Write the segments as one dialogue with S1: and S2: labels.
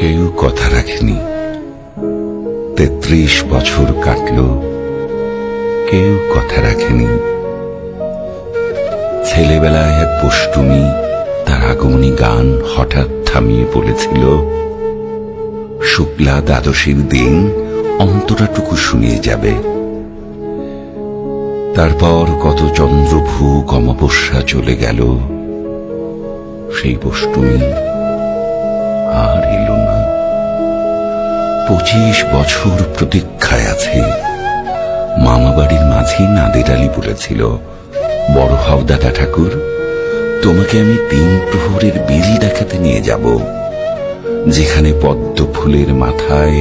S1: কেউ কথা রাখেনি। তেত্রিশ বছর কাটল, কেউ কথা রাখেনি। ছেলেবেলায় এক পষ্টুমি তার আগমনী গান হঠাৎ থামিয়ে বলেছিল, শুক্লা দ্বাদশীর দিন অন্তরাটুকু শুনিয়ে যাবে। তারপর কত চন্দ্রভূ অমাবস্যা চলে গেল। সেই বষ্টুমি আর পঁচিশ বছর প্রতীক্ষায় আছে। মামা বাড়ির মাঝি নাদের আলী বলেছিল, বড় হও দাদা ঠাকুর, তোমাকে আমি তিন প্রহরের বিল দেখাতে নিয়ে যাব, যেখানে পদ্ম ফুলের মাথায়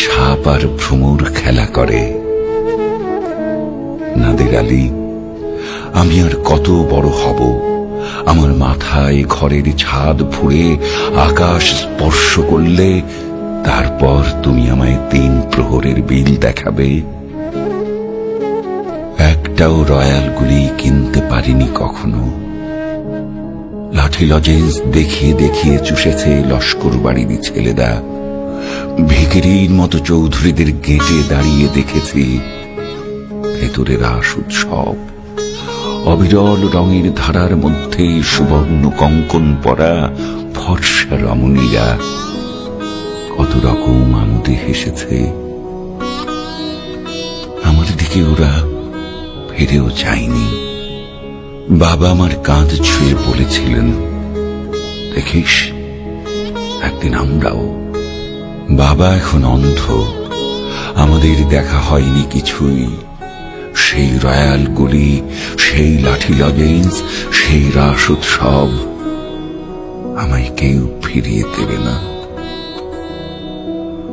S1: সাপ আর ভ্রমর খেলা করে। নাদের আলী, আমি আর কত বড় হব। আমার মাথায় ঘরের ছাদ ফুঁড়ে আকাশ স্পর্শ করলে তারপর তুমি আমায় তিন প্রহরের বিল দেখাবে। একটাও রয়্যাল গুলি কিনতে পারিনি কখনো। লাঠি লজেন্স দেখিয়ে দেখিয়ে চুষেছে লস্কর বাড়ির ছেলেরা ভিকিরির মতো চৌধুরীদের গেটে দাঁড়িয়ে দেখেছি। ভেতরে রাস উৎসব। অবিরল রঙের ধারার মধ্যে সুবর্ণ কঙ্কন পরা ফর্সা রমণীরা। কত রকম আমোদে হেসেছে। আমার দিকে ওরা ফিরেও চায়নি বাবা আমার কাঁধ ছুঁয়ে বলেছিলেন, দেখিস, একদিন আমরাও বাবা এখন অন্ধ। আমাদের দেখা হয়নি কিছুই। সেই রয়্যাল গুলি, সেই লাঠি লজেন্স সেই রাস উৎসব আমায় কেউ ফিরিয়ে দেবে না।